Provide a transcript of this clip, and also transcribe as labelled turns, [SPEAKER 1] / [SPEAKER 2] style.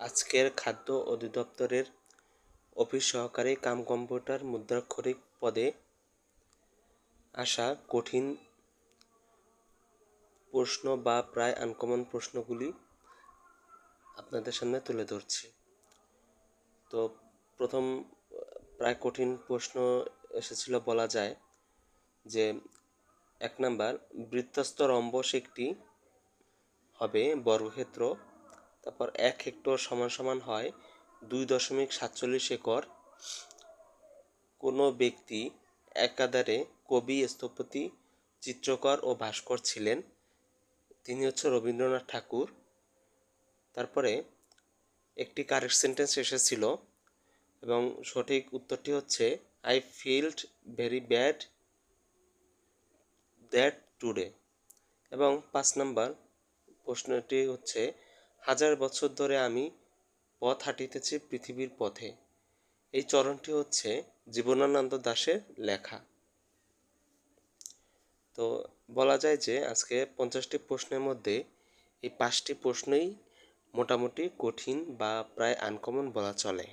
[SPEAKER 1] আজকের খাদ্য অধিদপ্তরের অফিস সহকারী কাম কম্পিউটার মুদ্রাক্ষরিক পদে আসা কঠিন প্রশ্ন বা প্রায় আনকমন প্রশ্নগুলি আপনাদের সামনে তুলে ধরছি। তো প্রথম, প্রায় কঠিন প্রশ্ন এসেছিল বলা যায় যে, এক নাম্বার বৃত্তস্ত রম্বস একটি হবে বর্গক্ষেত্র তারপর এক হেক্টর সমান সমান হয় দুই দশমিক সাতচল্লিশ একর। কোনো ব্যক্তি একাধারে কবি, স্থপতি, চিত্রকর ও ভাস্কর ছিলেন। তিনি হচ্ছে রবীন্দ্রনাথ ঠাকুর। তারপরে একটি কারেক্ট সেন্টেন্স এসেছিল এবং সঠিক উত্তরটি হচ্ছে I feel very bad that today এবং পাঁচ নাম্বার প্রশ্নটি হচ্ছে হাজার বছর ধরে আমি পথ হাঁটিতেছি পৃথিবীর পথে। এই চরণটি হচ্ছে জীবনানন্দ দাশের লেখা। তো বলা যায় যে আজকে পঞ্চাশটি প্রশ্নের মধ্যে এই পাঁচটি প্রশ্নই মোটামুটি কঠিন বা প্রায় আনকমন বলা চলে।